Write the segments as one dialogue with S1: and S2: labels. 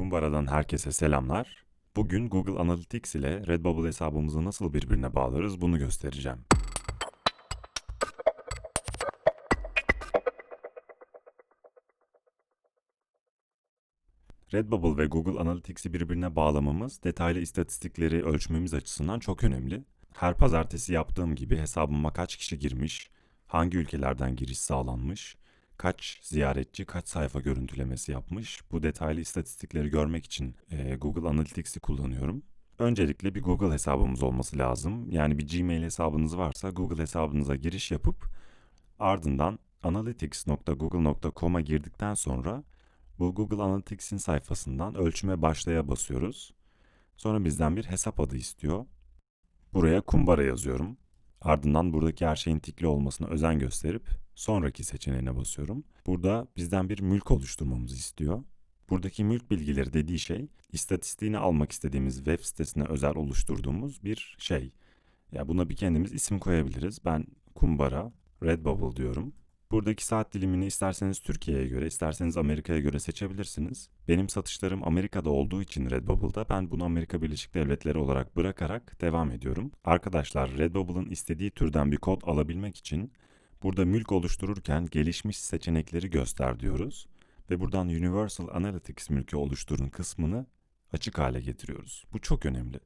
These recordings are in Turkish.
S1: Kumbara'dan herkese selamlar. Bugün Google Analytics ile Redbubble hesabımızı nasıl birbirine bağlarız bunu göstereceğim. Redbubble ve Google Analytics'i birbirine bağlamamız detaylı istatistikleri ölçmemiz açısından çok önemli. Her pazartesi yaptığım gibi hesabıma kaç kişi girmiş, hangi ülkelerden giriş sağlanmış, kaç ziyaretçi kaç sayfa görüntülemesi yapmış bu detaylı istatistikleri görmek için e, Google Analytics'i kullanıyorum. Öncelikle bir Google hesabımız olması lazım. Yani bir Gmail hesabınız varsa Google hesabınıza giriş yapıp ardından analytics.google.com'a girdikten sonra bu Google Analytics'in sayfasından ölçüme başlaya basıyoruz. Sonra bizden bir hesap adı istiyor. Buraya kumbara yazıyorum. Ardından buradaki her şeyin tikli olmasına özen gösterip sonraki seçeneğine basıyorum. Burada bizden bir mülk oluşturmamızı istiyor. Buradaki mülk bilgileri dediği şey istatistiğini almak istediğimiz web sitesine özel oluşturduğumuz bir şey. Ya buna bir kendimiz isim koyabiliriz. Ben kumbara Redbubble diyorum. Buradaki saat dilimini isterseniz Türkiye'ye göre, isterseniz Amerika'ya göre seçebilirsiniz. Benim satışlarım Amerika'da olduğu için Redbubble'da ben bunu Amerika Birleşik Devletleri olarak bırakarak devam ediyorum. Arkadaşlar Redbubble'ın istediği türden bir kod alabilmek için burada mülk oluştururken gelişmiş seçenekleri göster diyoruz ve buradan Universal Analytics mülkü oluşturun kısmını açık hale getiriyoruz. Bu çok önemli.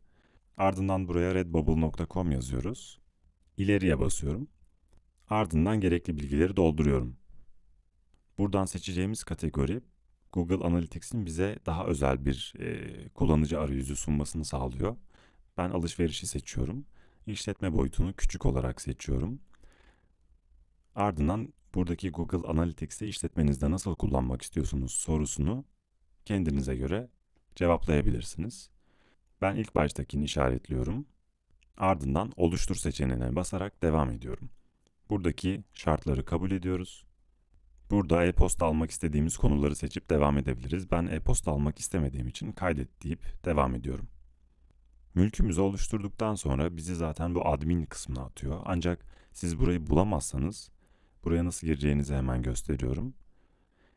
S1: Ardından buraya redbubble.com yazıyoruz. İleriye basıyorum. Ardından gerekli bilgileri dolduruyorum. Buradan seçeceğimiz kategori Google Analytics'in bize daha özel bir e, kullanıcı arayüzü sunmasını sağlıyor. Ben alışverişi seçiyorum. İşletme boyutunu küçük olarak seçiyorum. Ardından buradaki Google Analytics'i işletmenizde nasıl kullanmak istiyorsunuz sorusunu kendinize göre cevaplayabilirsiniz. Ben ilk baştakini işaretliyorum. Ardından oluştur seçeneğine basarak devam ediyorum. Buradaki şartları kabul ediyoruz. Burada e-posta almak istediğimiz konuları seçip devam edebiliriz. Ben e-posta almak istemediğim için kaydet deyip devam ediyorum. Mülkümüzü oluşturduktan sonra bizi zaten bu admin kısmına atıyor. Ancak siz burayı bulamazsanız buraya nasıl gireceğinizi hemen gösteriyorum.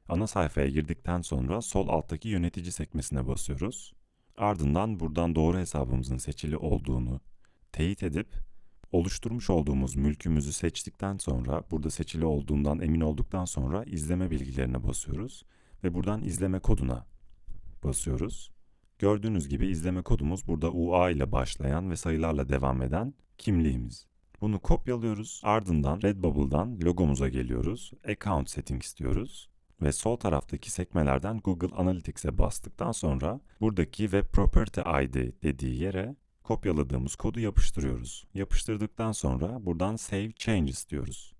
S1: Ana sayfaya girdikten sonra sol alttaki yönetici sekmesine basıyoruz. Ardından buradan doğru hesabımızın seçili olduğunu teyit edip oluşturmuş olduğumuz mülkümüzü seçtikten sonra burada seçili olduğundan emin olduktan sonra izleme bilgilerine basıyoruz ve buradan izleme koduna basıyoruz. Gördüğünüz gibi izleme kodumuz burada UA ile başlayan ve sayılarla devam eden kimliğimiz. Bunu kopyalıyoruz. Ardından Redbubble'dan logomuza geliyoruz. Account Settings diyoruz. Ve sol taraftaki sekmelerden Google Analytics'e bastıktan sonra buradaki Web Property ID dediği yere kopyaladığımız kodu yapıştırıyoruz. Yapıştırdıktan sonra buradan Save Changes diyoruz.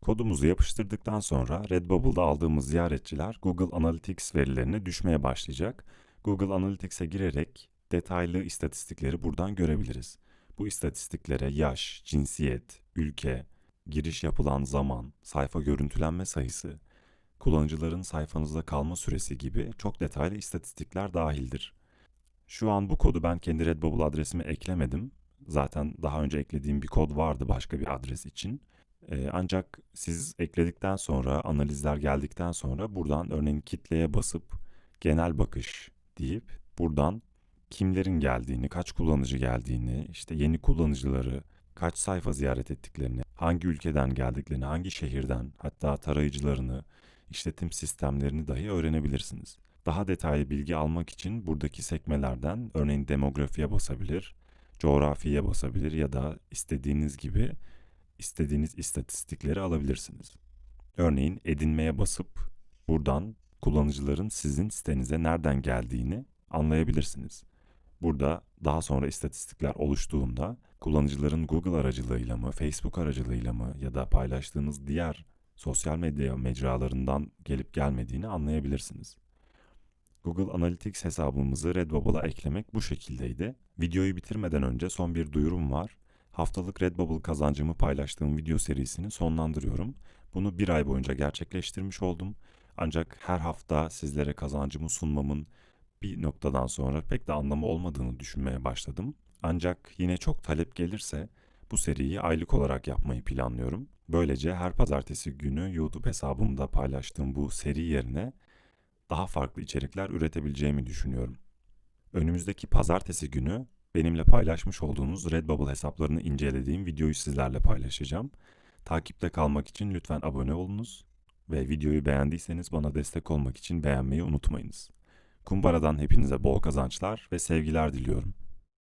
S1: Kodumuzu yapıştırdıktan sonra Redbubble'da aldığımız ziyaretçiler Google Analytics verilerine düşmeye başlayacak. Google Analytics'e girerek detaylı istatistikleri buradan görebiliriz. Bu istatistiklere yaş, cinsiyet, ülke, giriş yapılan zaman, sayfa görüntülenme sayısı, kullanıcıların sayfanızda kalma süresi gibi çok detaylı istatistikler dahildir. Şu an bu kodu ben kendi Redbubble adresime eklemedim. Zaten daha önce eklediğim bir kod vardı başka bir adres için. Ee, ancak siz ekledikten sonra, analizler geldikten sonra buradan örneğin kitleye basıp genel bakış deyip buradan kimlerin geldiğini, kaç kullanıcı geldiğini, işte yeni kullanıcıları, kaç sayfa ziyaret ettiklerini, hangi ülkeden geldiklerini, hangi şehirden, hatta tarayıcılarını, işletim sistemlerini dahi öğrenebilirsiniz. Daha detaylı bilgi almak için buradaki sekmelerden örneğin demografiye basabilir, coğrafiye basabilir ya da istediğiniz gibi istediğiniz istatistikleri alabilirsiniz. Örneğin edinmeye basıp buradan kullanıcıların sizin sitenize nereden geldiğini anlayabilirsiniz. Burada daha sonra istatistikler oluştuğunda kullanıcıların Google aracılığıyla mı, Facebook aracılığıyla mı ya da paylaştığınız diğer sosyal medya mecralarından gelip gelmediğini anlayabilirsiniz. Google Analytics hesabımızı Redbubble'a eklemek bu şekildeydi. Videoyu bitirmeden önce son bir duyurum var. Haftalık Redbubble kazancımı paylaştığım video serisini sonlandırıyorum. Bunu bir ay boyunca gerçekleştirmiş oldum. Ancak her hafta sizlere kazancımı sunmamın bir noktadan sonra pek de anlamı olmadığını düşünmeye başladım. Ancak yine çok talep gelirse bu seriyi aylık olarak yapmayı planlıyorum. Böylece her pazartesi günü YouTube hesabımda paylaştığım bu seri yerine daha farklı içerikler üretebileceğimi düşünüyorum. Önümüzdeki pazartesi günü benimle paylaşmış olduğunuz Redbubble hesaplarını incelediğim videoyu sizlerle paylaşacağım. Takipte kalmak için lütfen abone olunuz ve videoyu beğendiyseniz bana destek olmak için beğenmeyi unutmayınız. Kumbara'dan hepinize bol kazançlar ve sevgiler diliyorum.